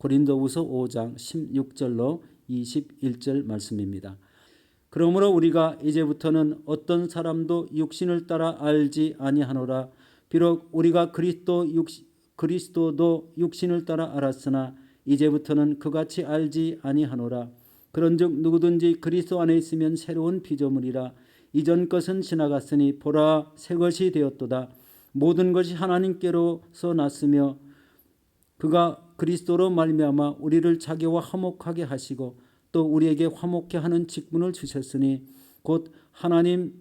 고린도후서 5장 16절로 21절 말씀입니다. 그러므로 우리가 이제부터는 어떤 사람도 육신을 따라 알지 아니하노라. 비록 우리가 그리스도 육 그리스도도 육신을 따라 알았으나 이제부터는 그같이 알지 아니하노라. 그런즉 누구든지 그리스도 안에 있으면 새로운 피조물이라. 이전 것은 지나갔으니 보라 새 것이 되었도다. 모든 것이 하나님께로서 났으며 그가 그리스도로 말미암아 우리를 자기와 화목하게 하시고 또 우리에게 화목케 하는 직분을 주셨으니 곧 하나님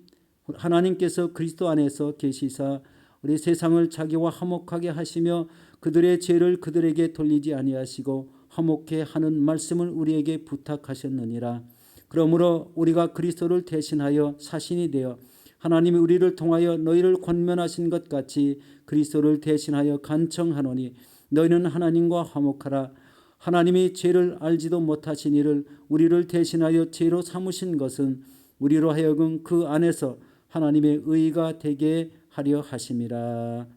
하나님께서 그리스도 안에서 계시사 우리 세상을 자기와 화목하게 하시며 그들의 죄를 그들에게 돌리지 아니하시고 화목케 하는 말씀을 우리에게 부탁하셨느니라. 그러므로 우리가 그리스도를 대신하여 사신이 되어 하나님이 우리를 통하여 너희를 권면하신 것 같이 그리스도를 대신하여 간청하노니 너희는 하나님과 화목하라. 하나님이 죄를 알지도 못하신 이를 우리를 대신하여 죄로 삼으신 것은 우리로 하여금 그 안에서 하나님의 의가 되게 하려 하심이라.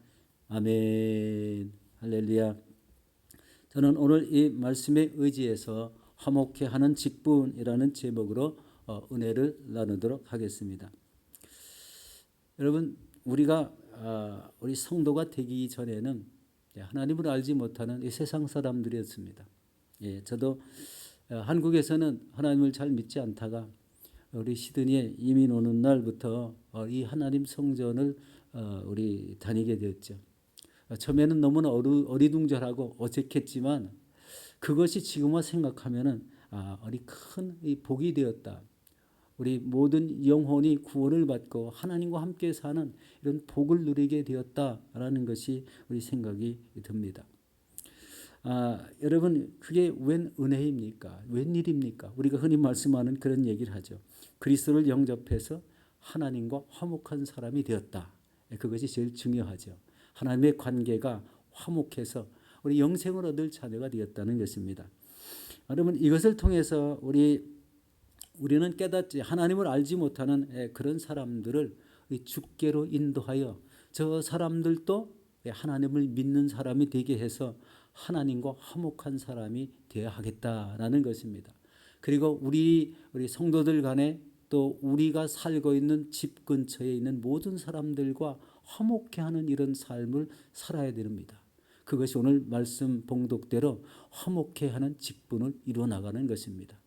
아멘. 할렐루야. 저는 오늘 이 말씀에 의지해서 화목해 하는 직분이라는 제목으로 어, 은혜를 나누도록 하겠습니다. 여러분 우리가 아, 우리 성도가 되기 전에는 하나님을 알지 못하는 이 세상 사람들이었습니다. 예, 저도 어, 한국에서는 하나님을 잘 믿지 않다가 우리 시드니에 이민 오는 날부터 어, 이 하나님 성전을 어, 우리 다니게 되었죠. 처음에는 너무나 어리, 둥절하고 어색했지만 그것이 지금 와 생각하면은 아, 우리 큰 복이 되었다. 우리 모든 영혼이 구원을 받고 하나님과 함께 사는 이런 복을 누리게 되었다라는 것이 우리 생각이 듭니다. 아, 여러분 그게 웬 은혜입니까? 웬 일입니까? 우리가 흔히 말씀하는 그런 얘기를 하죠. 그리스도를 영접해서 하나님과 화목한 사람이 되었다. 그것이 제일 중요하죠. 하나님의 관계가 화목해서 우리 영생을 얻을 자녀가 되었다는 것입니다. 여러분 이것을 통해서 우리 우리는 깨닫지 하나님을 알지 못하는 그런 사람들을 주께로 인도하여 저 사람들도 하나님을 믿는 사람이 되게 해서 하나님과 화목한 사람이 되어야 하겠다라는 것입니다. 그리고 우리 우리 성도들 간에 또 우리가 살고 있는 집 근처에 있는 모든 사람들과 화목해 하는 이런 삶을 살아야 됩니다. 그것이 오늘 말씀 봉독대로 화목해 하는 직분을 이루어 나가는 것입니다.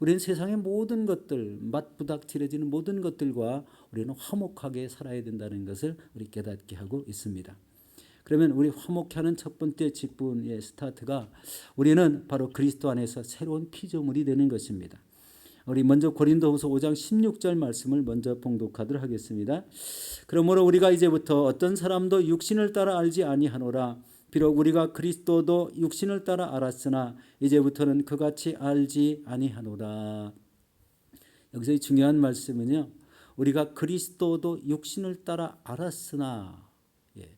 우리는 세상의 모든 것들, 맞부닥치려지는 모든 것들과 우리는 화목하게 살아야 된다는 것을 우리 깨닫게 하고 있습니다. 그러면 우리 화목하는 첫 번째 직분의 스타트가 우리는 바로 그리스도 안에서 새로운 피조물이 되는 것입니다. 우리 먼저 고린도후서 5장 16절 말씀을 먼저 봉독하도록 하겠습니다. 그러므로 우리가 이제부터 어떤 사람도 육신을 따라 알지 아니하노라 비록 우리가 그리스도도 육신을 따라 알았으나 이제부터는 그같이 알지 아니하노라. 여기서 중요한 말씀은요. 우리가 그리스도도 육신을 따라 알았으나 예,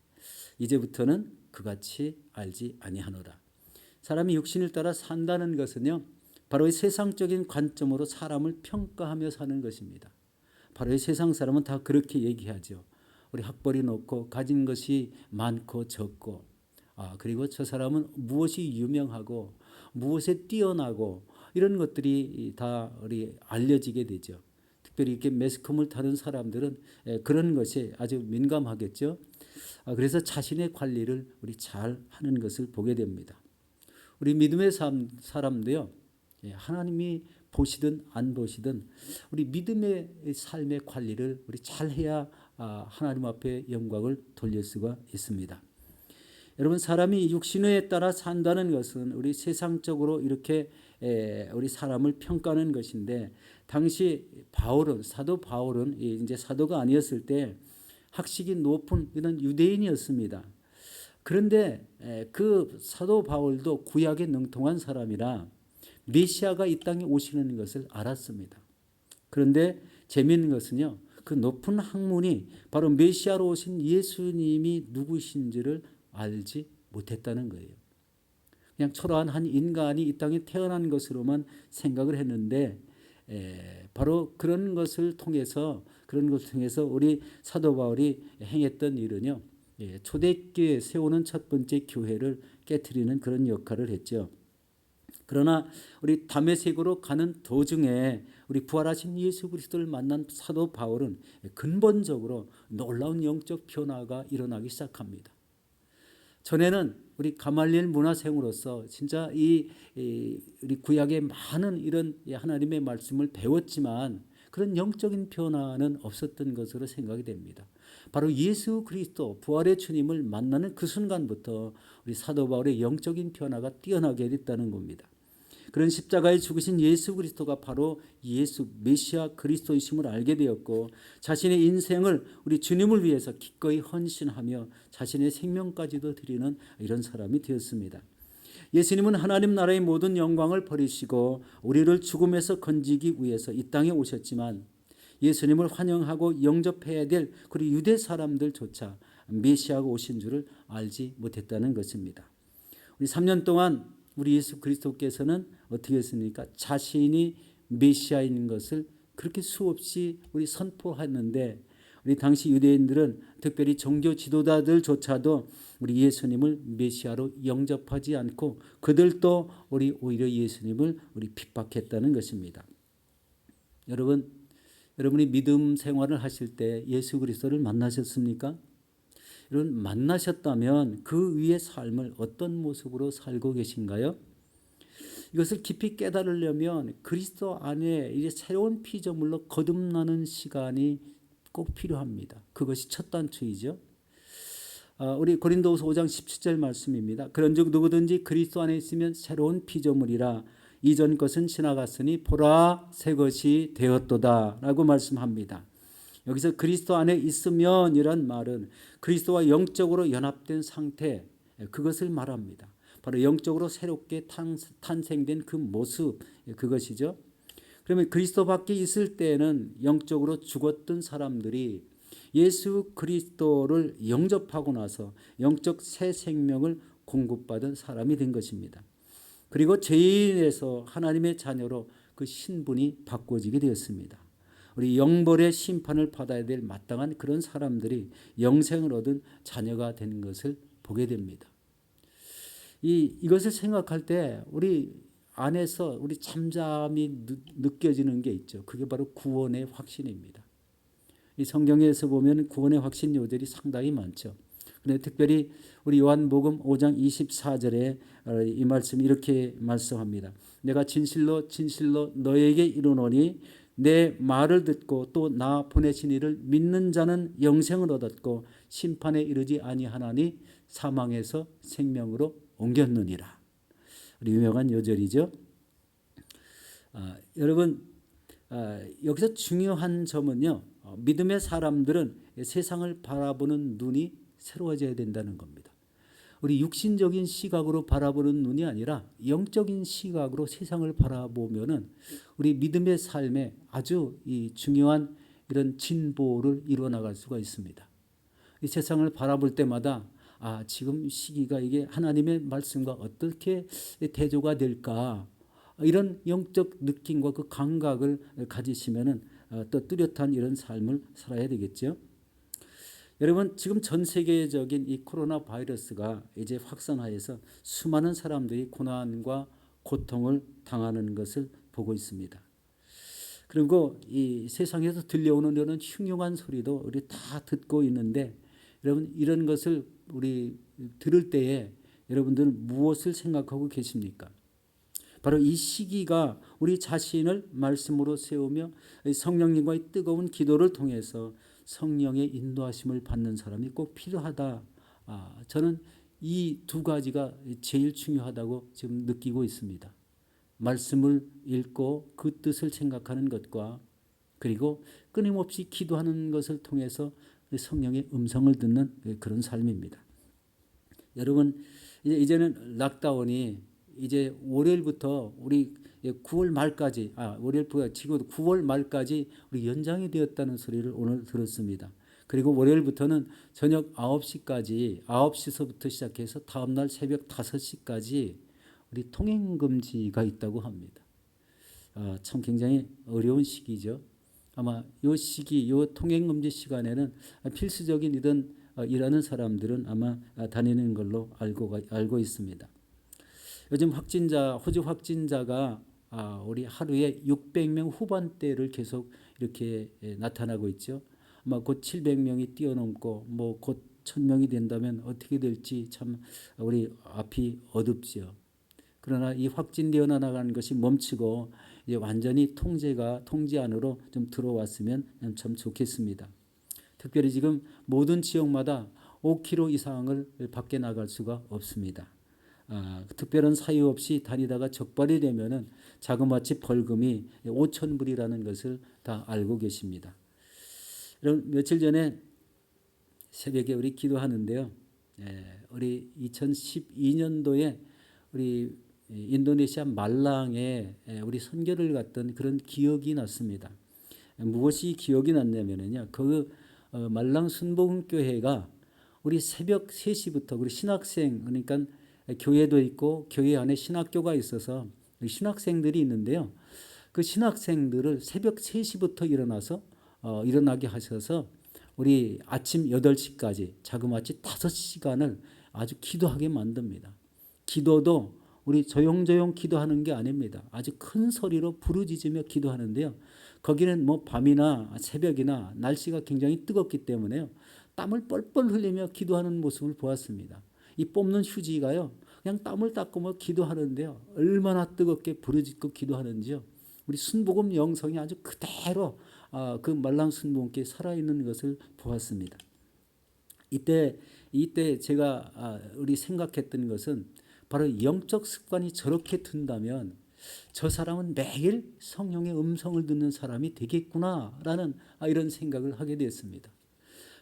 이제부터는 그같이 알지 아니하노라. 사람이 육신을 따라 산다는 것은요. 바로 이 세상적인 관점으로 사람을 평가하며 사는 것입니다. 바로 이 세상 사람은 다 그렇게 얘기하죠. 우리 학벌이 높고 가진 것이 많고 적고 아, 그리고 저 사람은 무엇이 유명하고 무엇에 뛰어나고 이런 것들이 다 우리 알려지게 되죠. 특별히 이렇게 매스컴을 타는 사람들은 그런 것에 아주 민감하겠죠. 아, 그래서 자신의 관리를 우리 잘 하는 것을 보게 됩니다. 우리 믿음의 사람도요, 하나님이 보시든 안 보시든 우리 믿음의 삶의 관리를 우리 잘 해야 아, 하나님 앞에 영광을 돌릴 수가 있습니다. 여러분 사람이 육신에 따라 산다는 것은 우리 세상적으로 이렇게 우리 사람을 평가하는 것인데 당시 바울은 사도 바울은 이제 사도가 아니었을 때 학식이 높은 이런 유대인이었습니다. 그런데 그 사도 바울도 구약에 능통한 사람이라 메시아가 이 땅에 오시는 것을 알았습니다. 그런데 재미있는 것은요. 그 높은 학문이 바로 메시아로 오신 예수님이 누구신지를 알지 못했다는 거예요. 그냥 초라한 한 인간이 이 땅에 태어난 것으로만 생각을 했는데 에, 바로 그런 것을 통해서 그런 것을 통해서 우리 사도 바울이 행했던 일은요. 예, 초대교회 세우는 첫 번째 교회를 깨뜨리는 그런 역할을 했죠. 그러나 우리 담에색으로 가는 도중에 우리 부활하신 예수 그리스도를 만난 사도 바울은 근본적으로 놀라운 영적 변화가 일어나기 시작합니다. 전에는 우리 가말리엘 문화생으로서 진짜 이, 이 우리 구약의 많은 이런 하나님의 말씀을 배웠지만 그런 영적인 변화는 없었던 것으로 생각이 됩니다. 바로 예수 그리스도 부활의 주님을 만나는 그 순간부터 우리 사도 바울의 영적인 변화가 뛰어나게 됐다는 겁니다. 그런 십자가에 죽으신 예수 그리스도가 바로 예수 메시아 그리스도이심을 알게 되었고 자신의 인생을 우리 주님을 위해서 기꺼이 헌신하며 자신의 생명까지도 드리는 이런 사람이 되었습니다. 예수님은 하나님 나라의 모든 영광을 버리시고 우리를 죽음에서 건지기 위해서 이 땅에 오셨지만 예수님을 환영하고 영접해야 될 그리고 유대 사람들조차 메시아가 오신 줄을 알지 못했다는 것입니다. 우리 3년 동안 우리 예수 그리스도께서는 어떻게 했습니까? 자신이 메시아인 것을 그렇게 수없이 우리 선포했는데 우리 당시 유대인들은 특별히 종교 지도자들조차도 우리 예수님을 메시아로 영접하지 않고 그들도 우리 오히려 예수님을 우리 핍박했다는 것입니다. 여러분, 여러분이 믿음 생활을 하실 때 예수 그리스도를 만나셨습니까? 여러분 만나셨다면 그 위의 삶을 어떤 모습으로 살고 계신가요? 이것을 깊이 깨달으려면 그리스도 안에 이제 새로운 피조물로 거듭나는 시간이 꼭 필요합니다. 그것이 첫 단추이죠. 아, 우리 고린도후서 5장 17절 말씀입니다. 그런즉 누구든지 그리스도 안에 있으면 새로운 피조물이라 이전 것은 지나갔으니 보라 새 것이 되었도다라고 말씀합니다. 여기서 그리스도 안에 있으면이란 말은 그리스도와 영적으로 연합된 상태 그것을 말합니다. 바로 영적으로 새롭게 탄생된 그 모습 그것이죠. 그러면 그리스도 밖에 있을 때는 영적으로 죽었던 사람들이 예수 그리스도를 영접하고 나서 영적 새 생명을 공급받은 사람이 된 것입니다. 그리고 죄인에서 하나님의 자녀로 그 신분이 바꿔지게 되었습니다. 우리 영벌의 심판을 받아야 될 마땅한 그런 사람들이 영생을 얻은 자녀가 되는 것을 보게 됩니다. 이 이것을 생각할 때 우리 안에서 우리 잠잠이 느껴지는 게 있죠. 그게 바로 구원의 확신입니다. 이 성경에서 보면 구원의 확신 요절이 상당히 많죠. 근데 특별히 우리 요한복음 5장 24절에 이 말씀 이렇게 말씀합니다. 내가 진실로 진실로 너에게 이르노니 내 말을 듣고 또 나 보내신 이를 믿는 자는 영생을 얻었고 심판에 이르지 아니하나니 사망에서 생명으로 옮겼느니라. 유명한 요절이죠. 아, 여러분 아, 여기서 중요한 점은요. 어, 믿음의 사람들은 세상을 바라보는 눈이 새로워져야 된다는 겁니다. 우리 육신적인 시각으로 바라보는 눈이 아니라 영적인 시각으로 세상을 바라보면은 우리 믿음의 삶에 아주 이 중요한 이런 진보를 이루어 나갈 수가 있습니다. 이 세상을 바라볼 때마다 아, 지금 시기가 이게 하나님의 말씀과 어떻게 대조가 될까? 이런 영적 느낌과 그 감각을 가지시면은 어, 또 뚜렷한 이런 삶을 살아야 되겠죠. 여러분 지금 전 세계적인 이 코로나 바이러스가 이제 확산하여서 수많은 사람들이 고난과 고통을 당하는 것을 보고 있습니다. 그리고 이 세상에서 들려오는 이런 흉흉한 소리도 우리 다 듣고 있는데 여러분 이런 것을 우리 들을 때에 여러분들 무엇을 생각하고 계십니까? 바로 이 시기가 우리 자신을 말씀으로 세우며 성령님과의 뜨거운 기도를 통해서 성령의 인도하심을 받는 사람이 꼭 필요하다. 아, 저는 이 두 가지가 제일 중요하다고 지금 느끼고 있습니다. 말씀을 읽고 그 뜻을 생각하는 것과 그리고 끊임없이 기도하는 것을 통해서 성령의 음성을 듣는 그런 삶입니다. 여러분 이제는 락다운이 이제 월요일부터 우리 9월 예, 말까지 아 월요일부터 지금 9월 말까지 우리 연장이 되었다는 소리를 오늘 들었습니다. 그리고 월요일부터는 저녁 9시까지 9시서부터 시작해서 다음 날 새벽 5시까지 우리 통행 금지가 있다고 합니다. 아, 참 굉장히 어려운 시기죠. 아마 이 시기, 이 통행 금지 시간에는 필수적인 이런 어, 일하는 사람들은 아마 다니는 걸로 알고 알고 있습니다. 요즘 확진자 호주 확진자가 아, 우리 하루에 600명 후반대를 계속 이렇게 예, 나타나고 있죠. 아마 곧 700명이 뛰어넘고 뭐 곧 1000명이 된다면 어떻게 될지 참 우리 앞이 어둡지요. 그러나 이 확진되어 나가는 것이 멈추고 이제 완전히 통제가 통제 안으로 좀 들어왔으면 참 좋겠습니다. 특별히 지금 모든 지역마다 5km 이상을 밖에 나갈 수가 없습니다. 아, 특별한 사유 없이 다니다가 적발이 되면은 자그마치 벌금이 5천 불이라는 것을 다 알고 계십니다. 여러분 며칠 전에 새벽에 우리 기도하는데요. 예, 우리 2012년도에 우리 인도네시아 말랑에 예, 우리 선교를 갔던 그런 기억이 났습니다. 무엇이 기억이 났냐면요. 그 어, 말랑 순복음교회가 우리 새벽 3시부터 우리 신학생 그러니까 교회도 있고 교회 안에 신학교가 있어서 신학생들이 있는데요. 그 신학생들을 새벽 3시부터 일어나서 어, 일어나게 하셔서 우리 아침 8시까지 자그마치 5시간을 아주 기도하게 만듭니다. 기도도 우리 조용조용 기도하는 게 아닙니다. 아주 큰 소리로 부르짖으며 기도하는데요. 거기는 뭐 밤이나 새벽이나 날씨가 굉장히 뜨겁기 때문에요. 땀을 뻘뻘 흘리며 기도하는 모습을 보았습니다. 이 뽑는 휴지가요. 그냥 땀을 뭐 기도하는데요. 얼마나 뜨겁게 부르짖고 기도하는지요. 우리 순복음 영성이 아주 그대로 아, 그 말랑 순복음께 살아있는 것을 보았습니다. 이때 이때 제가 아, 우리 생각했던 것은 바로 영적 습관이 저렇게 든다면 저 사람은 매일 성령의 음성을 듣는 사람이 되겠구나라는 아, 이런 생각을 하게 되었습니다.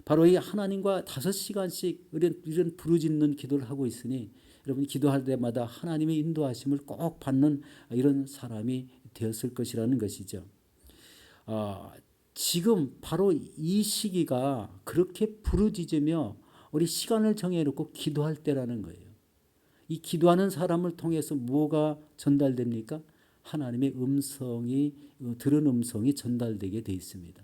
바로 이 하나님과 다섯 시간씩 이런, 이런 부르짖는 기도를 하고 있으니 여러분 기도할 때마다 하나님의 인도하심을 꼭 받는 이런 사람이 되었을 것이라는 것이죠. 어, 지금 바로 이 시기가 그렇게 부르짖으며 우리 시간을 정해놓고 기도할 때라는 거예요. 이 기도하는 사람을 통해서 뭐가 전달됩니까? 하나님의 음성이 들은 음성이 전달되게 돼 있습니다.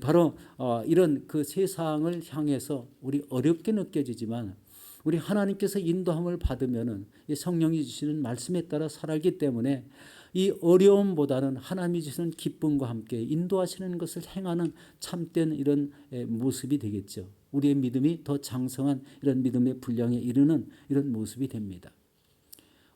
바로 어, 이런 그 세상을 향해서 우리 어렵게 느껴지지만 우리 하나님께서 인도함을 받으면은 성령이 주시는 말씀에 따라 살아기 때문에 이 어려움보다는 하나님이 주시는 기쁨과 함께 인도하시는 것을 행하는 참된 이런 모습이 되겠죠. 우리의 믿음이 더 장성한 이런 믿음의 분량에 이르는 이런 모습이 됩니다.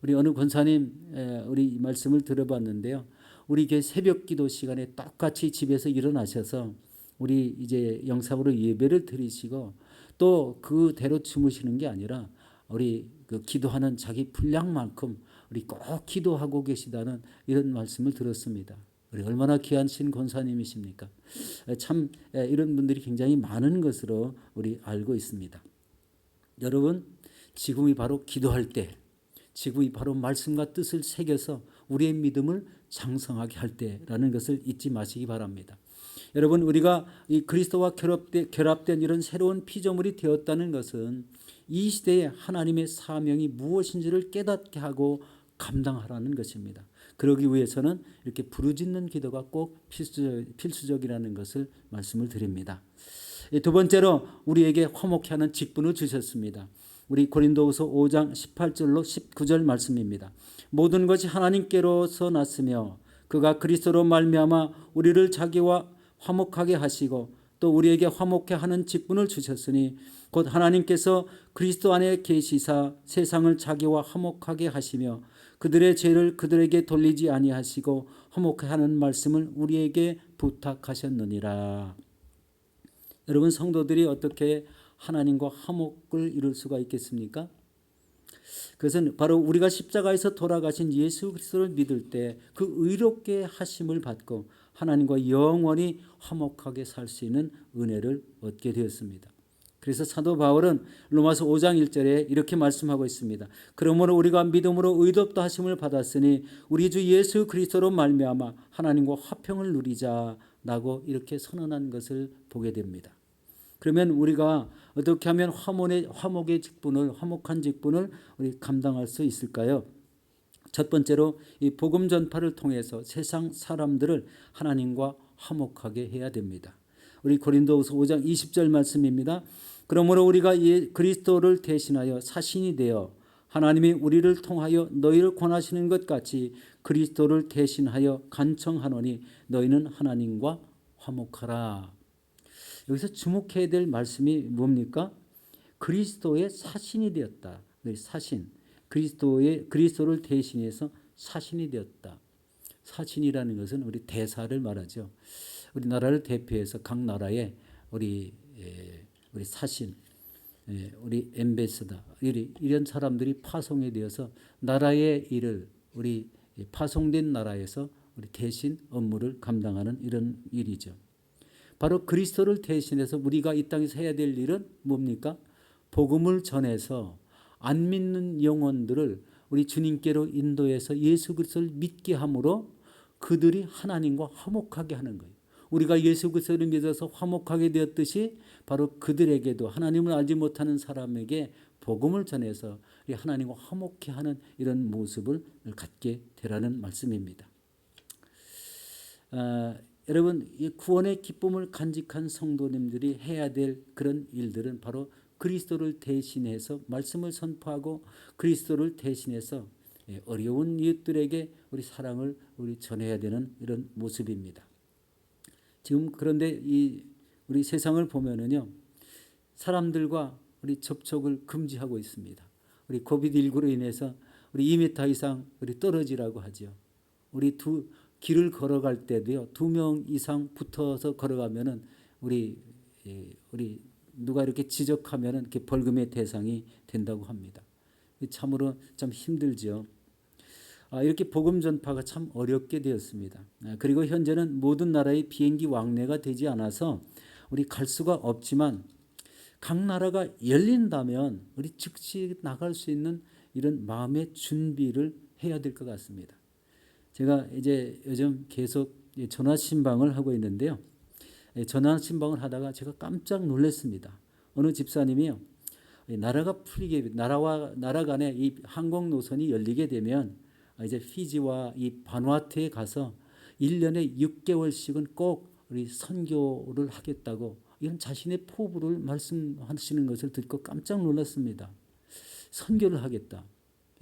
우리 어느 권사님 우리 말씀을 들어봤는데요. 우리 교 새벽 기도 시간에 똑같이 집에서 일어나셔서 우리 이제 영상으로 예배를 드리시고 또 그대로 주무시는 게 아니라 우리 그 기도하는 자기 분량만큼 우리 꼭 기도하고 계시다는 이런 말씀을 들었습니다. 우리 얼마나 귀한신 권사님이십니까? 참 이런 분들이 굉장히 많은 것으로 우리 알고 있습니다. 여러분, 지금이 바로 기도할 때, 지금이 바로 말씀과 뜻을 새겨서 우리의 믿음을 장성하게 할 때라는 것을 잊지 마시기 바랍니다. 여러분 우리가 이 그리스도와 결합된, 결합된 이런 새로운 피조물이 되었다는 것은 이 시대에 하나님의 사명이 무엇인지를 깨닫게 하고 감당하라는 것입니다. 그러기 위해서는 이렇게 부르짖는 기도가 꼭 필수적, 이라는 것을 말씀을 드립니다. 두 번째로 우리에게 화목케 하는 직분을 주셨습니다. 우리 고린도후서 5장 18절로 19절 말씀입니다. 모든 것이 하나님께로서 났으며 그가 그리스도로 말미암아 우리를 자기와 화목하게 하시고 또 우리에게 화목해 하는 직분을 주셨으니 곧 하나님께서 그리스도 안에 계시사 세상을 자기와 화목하게 하시며 그들의 죄를 그들에게 돌리지 아니하시고 화목해 하는 말씀을 우리에게 부탁하셨느니라. 여러분 성도들이 어떻게 하나님과 화목을 이룰 수가 있겠습니까? 그것은 바로 우리가 십자가에서 돌아가신 예수 그리스도를 믿을 때 그 의롭게 하심을 받고 하나님과 영원히 화목하게 살 수 있는 은혜를 얻게 되었습니다. 그래서 사도 바울은 로마서 5장 1절에 이렇게 말씀하고 있습니다. 그러므로 우리가 믿음으로 의롭다 하심을 받았으니 우리 주 예수 그리스도로 말미암아 하나님과 화평을 누리자라고 이렇게 선언한 것을 보게 됩니다. 그러면 우리가 어떻게 하면 화목의, 화목의 직분을 화목한 직분을 우리 감당할 수 있을까요? 첫 번째로 이 복음 전파를 통해서 세상 사람들을 하나님과 화목하게 해야 됩니다. 우리 고린도후서 5장 20절 말씀입니다. 그러므로 우리가 예, 그리스도를 대신하여 사신이 되어 하나님이 우리를 통하여 너희를 권하시는 것 같이 그리스도를 대신하여 간청하노니 너희는 하나님과 화목하라. 여기서 주목해야 될 말씀이 뭡니까? 그리스도의 사신이 되었다. 사신. 그리스도의 그리스도를 대신해서 사신이 되었다. 사신이라는 것은 우리 대사를 말하죠. 우리 나라를 대표해서 각 나라에 우리 예, 우리 사신, 예, 우리 엠베스다 이런 사람들이 파송이 되어서 나라의 일을 우리 파송된 나라에서 우리 대신 업무를 감당하는 이런 일이죠. 바로 그리스도를 대신해서 우리가 이 땅에서 해야 될 일은 뭡니까? 복음을 전해서 안 믿는 영혼들을 우리 주님께로 인도해서 예수 그리스도를 믿게 함으로 그들이 하나님과 화목하게 하는 거예요. 우리가 예수 그리스도를 믿어서 화목하게 되었듯이 바로 그들에게도 하나님을 알지 못하는 사람에게 복음을 전해서 하나님과 화목해 하는 이런 모습을 갖게 되라는 말씀입니다. 아, 여러분 이 구원의 기쁨을 간직한 성도님들이 해야 될 그런 일들은 바로 그리스도를 대신해서 말씀을 선포하고 그리스도를 대신해서 예, 어려운 이웃들에게 우리 사랑을 우리 전해야 되는 이런 모습입니다. 지금 그런데 이 우리 세상을 보면은요 사람들과 우리 접촉을 금지하고 있습니다. 우리 코비드 19로 인해서 우리 2m 이상 우리 떨어지라고 하죠. 우리 두 길을 걸어갈 때도요 두 명 이상 붙어서 걸어가면은 우리 예, 우리 누가 이렇게 지적하면은 이렇게 벌금의 대상이 된다고 합니다. 참으로 참 힘들죠. 아, 이렇게 복음 전파가 참 어렵게 되었습니다. 아, 그리고 현재는 모든 나라의 비행기 왕래가 되지 않아서 우리 갈 수가 없지만 각 나라가 열린다면 우리 즉시 나갈 수 있는 이런 마음의 준비를 해야 될 것 같습니다. 제가 이제 요즘 계속 전화 신방을 하고 있는데요. 예, 전화 신방을 하다가 제가 깜짝 놀랐습니다. 어느 집사님이요. 나라가 풀리게 나라와 나라 간에 이 항공 노선이 열리게 되면 이제 피지와 이 바누아투에 가서 1년에 6개월씩은 꼭 우리 선교를 하겠다고 이런 자신의 포부를 말씀하시는 것을 듣고 깜짝 놀랐습니다. 선교를 하겠다.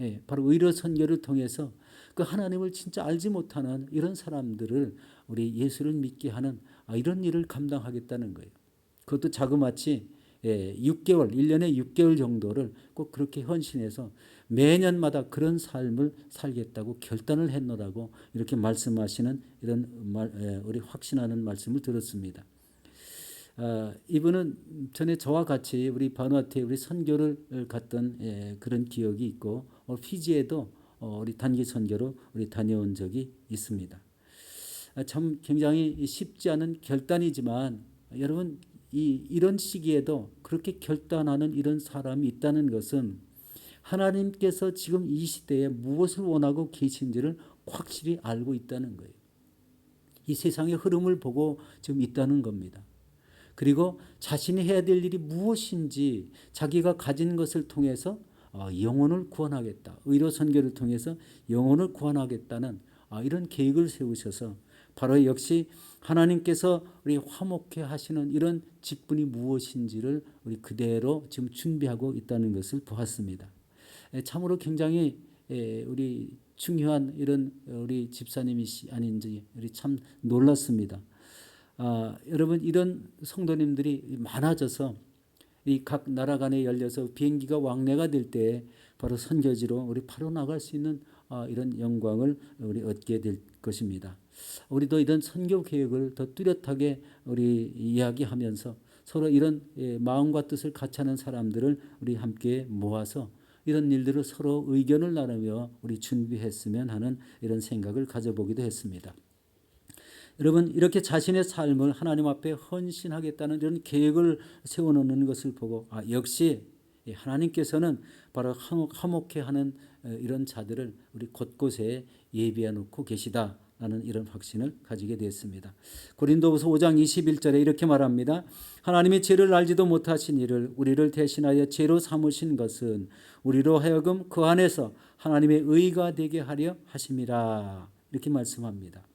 예, 바로 의로 선교를 통해서 그 하나님을 진짜 알지 못하는 이런 사람들을 우리 예수를 믿게 하는 아, 이런 일을 감당하겠다는 거예요. 그것도 자그마치 예, 6개월, 1년에 6개월 정도를 꼭 그렇게 헌신해서 매년마다 그런 삶을 살겠다고 결단을 했노라고 이렇게 말씀하시는 이런 말, 예, 우리 확신하는 말씀을 들었습니다. 아, 이분은 전에 저와 같이 우리 바누아투에 우리 선교를 갔던 예, 그런 기억이 있고 어, 피지에도 어, 우리 단기 선교로 우리 다녀온 적이 있습니다. 아, 참 굉장히 쉽지 않은 결단이지만 여러분 이 이런 시기에도 그렇게 결단하는 이런 사람이 있다는 것은 하나님께서 지금 이 시대에 무엇을 원하고 계신지를 확실히 알고 있다는 거예요. 이 세상의 흐름을 보고 지금 있다는 겁니다. 그리고 자신이 해야 될 일이 무엇인지 자기가 가진 것을 통해서 어, 영혼을 구원하겠다. 의로 선교를 통해서 영혼을 구원하겠다는 어, 이런 계획을 세우셔서 바로 역시 하나님께서 우리 화목해 하시는 이런 직분이 무엇인지를 우리 그대로 지금 준비하고 있다는 것을 보았습니다. 참으로 굉장히 우리 중요한 이런 우리 집사님이 아닌지 우리 참 놀랐습니다. 아, 여러분 이런 성도님들이 많아져서 이 각 나라 간에 열려서 비행기가 왕래가 될 때 바로 선교지로 우리 바로 나갈 수 있는 아, 이런 영광을 우리 얻게 될 것입니다. 우리도 이런 선교 계획을 더 뚜렷하게 우리 이야기하면서 서로 이런 예, 마음과 뜻을 같이 하는 사람들을 우리 함께 모아서 이런 일들을 서로 의견을 나누며 우리 준비했으면 하는 이런 생각을 가져보기도 했습니다. 여러분 이렇게 자신의 삶을 하나님 앞에 헌신하겠다는 이런 계획을 세워놓는 것을 보고 아 역시 하나님께서는 바로 화목해 하는 어, 이런 자들을 우리 곳곳에 예비해 놓고 계시다. 라는 이런 확신을 가지게 됐습니다. 고린도후서 5장 21절에 이렇게 말합니다. 하나님이 죄를 알지도 못하신 이를 우리를 대신하여 죄로 삼으신 것은 우리로 하여금 그 안에서 하나님의 의가 되게 하려 하심이라. 이렇게 말씀합니다.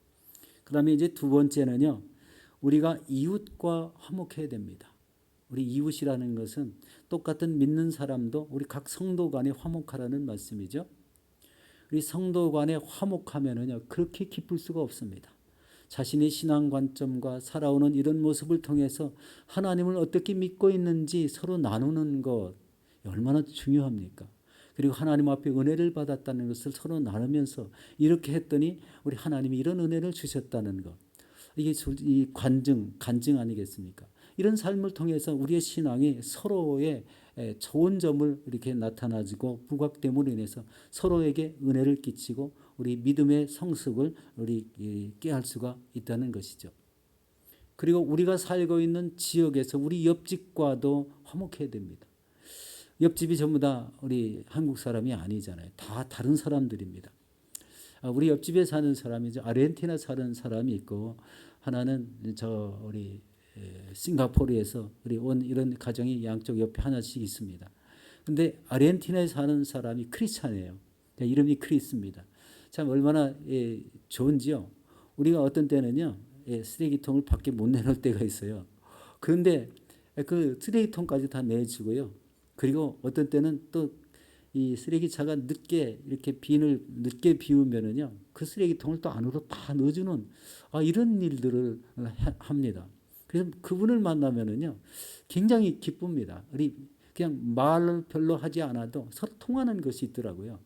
그 다음에 이제 두 번째는요. 우리가 이웃과 화목해야 됩니다. 우리 이웃이라는 것은 똑같은 믿는 사람도 우리 각 성도 간에 화목하라는 말씀이죠. 우리 성도 간에 화목하면은요 그렇게 기쁠 수가 없습니다. 자신의 신앙 관점과 살아오는 이런 모습을 통해서 하나님을 어떻게 믿고 있는지 서로 나누는 것 얼마나 중요합니까? 그리고 하나님 앞에 은혜를 받았다는 것을 서로 나누면서 이렇게 했더니 우리 하나님이 이런 은혜를 주셨다는 것. 이게 이 관증, 간증 아니겠습니까? 이런 삶을 통해서 우리의 신앙이 서로의 좋은 점을 이렇게 나타나지고 부각됨으로 인해서 서로에게 은혜를 끼치고 우리 믿음의 성숙을 우리 깨할 수가 있다는 것이죠. 그리고 우리가 살고 있는 지역에서 우리 옆집과도 화목해야 됩니다. 옆집이 전부 다 우리 한국 사람이 아니잖아요. 다 다른 사람들입니다. 아, 우리 옆집에 사는 사람이 아르헨티나 사는 사람이 있고 하나는 저 우리 싱가포르에서 우리 온 이런 가정이 양쪽 옆에 하나씩 있습니다. 근데 아르헨티나에 사는 사람이 크리스찬이에요. 이름이 크리스입니다. 참 얼마나 예, 좋은지요. 우리가 어떤 때는요 예, 쓰레기통을 밖에 못 내놓을 때가 있어요. 그런데 그 쓰레기통까지 다 내주고요. 그리고 어떤 때는 또 이 쓰레기차가 늦게 이렇게 빈을 늦게 비우면은요 그 쓰레기통을 또 안으로 다 넣어주는 아, 이런 일들을 합니다. 그래서 그분을 만나면은요 굉장히 기쁩니다. 우리 그냥 말을 별로 하지 않아도 서로 통하는 것이 있더라고요.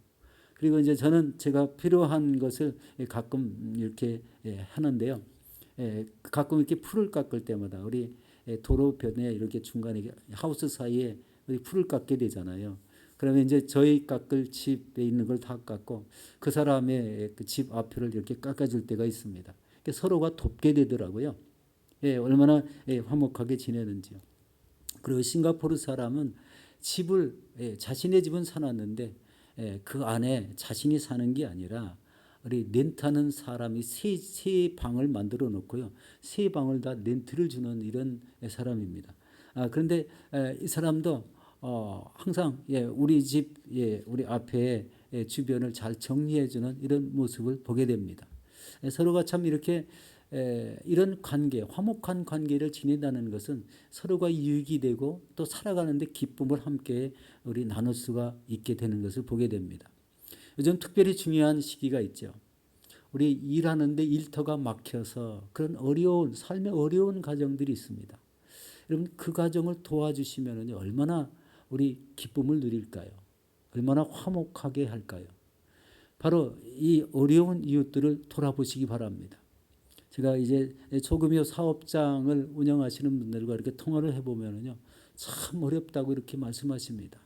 그리고 이제 저는 제가 필요한 것을 가끔 이렇게 예, 하는데요. 예, 가끔 이렇게 풀을 깎을 때마다 우리 예, 도로변에 이렇게 중간에 하우스 사이에 우리 풀을 깎게 되잖아요. 그러면 이제 저희 깎을 집에 있는 걸 다 깎고 그 사람의 그 집 앞을 이렇게 깎아줄 때가 있습니다. 서로가 돕게 되더라고요. 예, 얼마나 예, 화목하게 지내는지요. 그리고 싱가포르 사람은 집을 예, 자신의 집은 사놨는데 예, 그 안에 자신이 사는 게 아니라 우리 렌트하는 사람이 세, 세 방을 만들어 놓고요. 세 방을 다 렌트를 주는 이런 사람입니다. 아, 그런데 에, 이 사람도 어, 항상 예, 우리 집 예, 우리 앞에 예, 주변을 잘 정리해 주는 이런 모습을 보게 됩니다. 예, 서로가 참 이렇게 에, 이런 관계, 화목한 관계를 지낸다는 것은 서로가 유익이 되고 또 살아가는데 기쁨을 함께 우리 나눌 수가 있게 되는 것을 보게 됩니다. 요즘 특별히 중요한 시기가 있죠. 우리 일하는데 일터가 막혀서 그런 어려운 삶의 어려운 가정들이 있습니다. 여러분 그 가정을 도와주시면 얼마나 우리 기쁨을 누릴까요? 얼마나 화목하게 할까요? 바로 이 어려운 이웃들을 돌아보시기 바랍니다. 제가 이제 소금요 사업장을 운영하시는 분들과 이렇게 통화를 해보면은요 참 어렵다고 이렇게 말씀하십니다.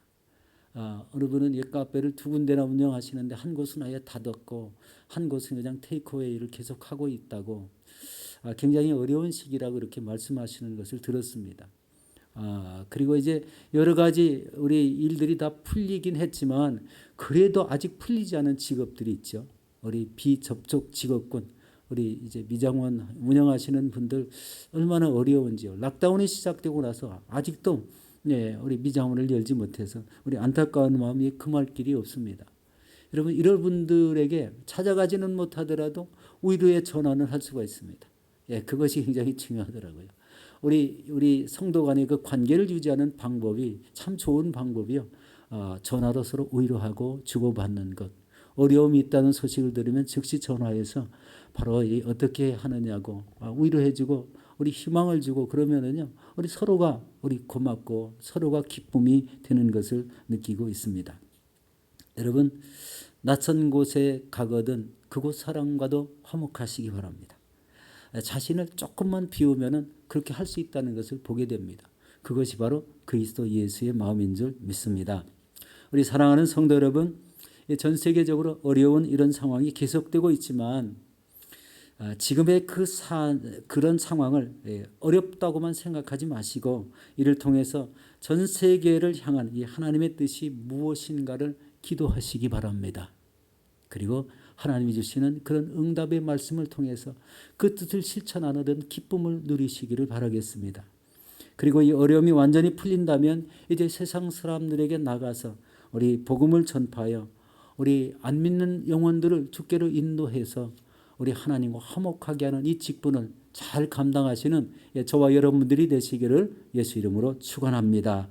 아, 어느 분은 옛 카페를 두 군데나 운영하시는데 한 곳은 아예 닫았고 한 곳은 그냥 테이크어웨이를 계속 하고 있다고 아, 굉장히 어려운 시기라고 이렇게 말씀하시는 것을 들었습니다. 아, 그리고 이제 여러 가지 우리 일들이 다 풀리긴 했지만 그래도 아직 풀리지 않은 직업들이 있죠. 우리 비접촉 직업군 우리 이제 미장원 운영하시는 분들 얼마나 어려운지요. 락다운이 시작되고 나서 아직도 네, 우리 미장원을 열지 못해서 우리 안타까운 마음이 금할 길이 없습니다. 여러분 이런 분들에게 찾아가지는 못하더라도 위로의 전환을 할 수가 있습니다. 예, 그것이 굉장히 중요하더라고요. 우리 우리 성도 간의 그 관계를 유지하는 방법이 참 좋은 방법이요. 어, 전화로 서로 위로하고 주고받는 것. 어려움이 있다는 소식을 들으면 즉시 전화해서 바로 이 어떻게 하느냐고 아, 위로해주고 우리 희망을 주고 그러면은요 우리 서로가 우리 고맙고 서로가 기쁨이 되는 것을 느끼고 있습니다. 여러분 낯선 곳에 가거든 그곳 사람과도 화목하시기 바랍니다. 자신을 조금만 비우면은 그렇게 할 수 있다는 것을 보게 됩니다. 그것이 바로 그리스도 예수의 마음인 줄 믿습니다. 우리 사랑하는 성도 여러분, 전 세계적으로 어려운 이런 상황이 계속되고 있지만 아, 지금의 그 사, 그런 상황을 예, 어렵다고만 생각하지 마시고 이를 통해서 전 세계를 향한 이 하나님의 뜻이 무엇인가를 기도하시기 바랍니다. 그리고 하나님이 주시는 그런 응답의 말씀을 통해서 그 뜻을 실천하는 기쁨을 누리시기를 바라겠습니다. 그리고 이 어려움이 완전히 풀린다면 이제 세상 사람들에게 나가서 우리 복음을 전파하여 우리 안 믿는 영혼들을 주께로 인도해서 우리 하나님과 화목하게 하는 이 직분을 잘 감당하시는 예, 저와 여러분들이 되시기를 예수 이름으로 축원합니다.